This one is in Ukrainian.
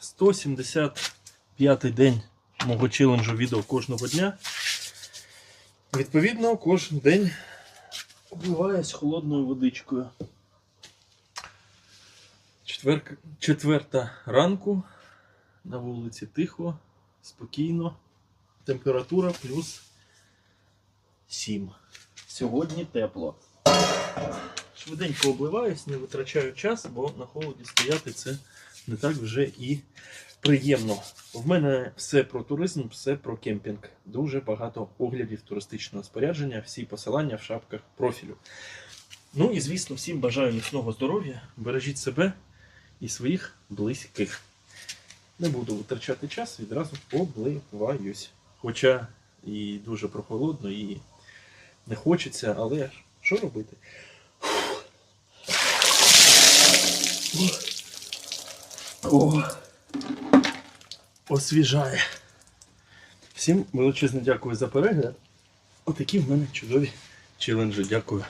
175 день мого челенджу відео кожного дня. Відповідно, кожен день обливаюсь холодною водичкою. Четверка, четверта ранку. На вулиці тихо, спокійно. Температура плюс 7. Сьогодні тепло. Швиденько обливаюсь, не витрачаю час, бо на холоді стояти це не так вже і приємно. В мене все про туризм, все про кемпінг. Дуже багато оглядів туристичного спорядження, всі посилання в шапках профілю. Ну і звісно, всім бажаю міцного здоров'я, бережіть себе і своїх близьких. Не буду витрачати час, відразу обливаюсь. Хоча і дуже прохолодно, і не хочеться, але що робити? О, освіжає. Всім величезне дякую за перегляд. Отакі в мене чудові челенджі. Дякую.